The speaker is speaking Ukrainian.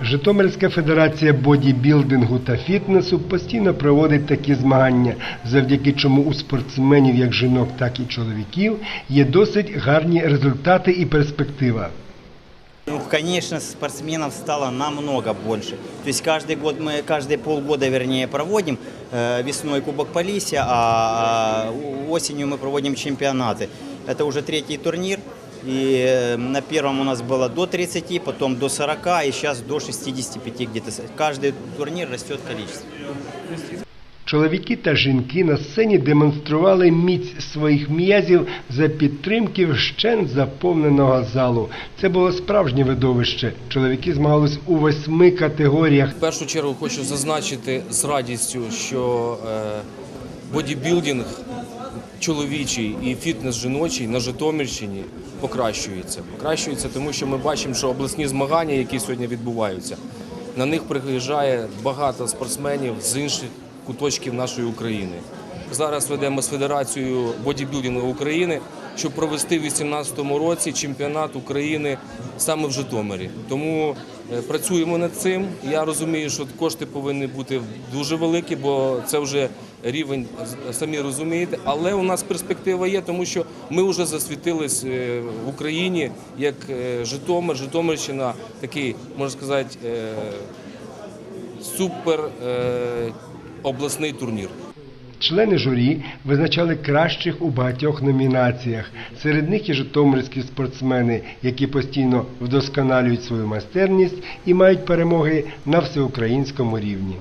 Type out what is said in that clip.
Житомирська федерація бодібілдингу та фітнесу постійно проводить такі змагання, завдяки чому у спортсменів як жінок, так і чоловіків є досить гарні результати і перспектива. Ну, конечно, спортсменов стало намного больше. То есть каждый год мы, каждые полгода, вернее, проводим э, весной Кубок Полисия, а э, осенью мы проводим чемпионаты. Это уже третий турнир. И э, на первом у нас было до 30, потом до 40, и сейчас до 65 где-то. Каждый турнир растет количество. Чоловіки та жінки на сцені демонстрували міць своїх м'язів за підтримки вщент заповненого залу. Це було справжнє видовище. Чоловіки змагались у восьми категоріях. В першу чергу хочу зазначити з радістю, що е, бодібілдинг чоловічий і фітнес жіночий на Житомирщині покращується. Покращується, тому що ми бачимо, що обласні змагання, які сьогодні відбуваються, на них приїжджає багато спортсменів з інших куточків нашої України. Зараз ведемо з Федерацією бодібілдингу України, щоб провести в 2018 році чемпіонат України саме в Житомирі. Тому е, працюємо над цим. Я розумію, що кошти повинні бути дуже великі, бо це вже рівень, самі розумієте. Але у нас перспектива є, тому що ми вже засвітились е, в Україні як е, Житомир, Житомирщина, такий можна сказати, супер обласний турнір. Члени журі визначали кращих у багатьох номінаціях. Серед них і житомирські спортсмени, які постійно вдосконалюють свою майстерність і мають перемоги на всеукраїнському рівні.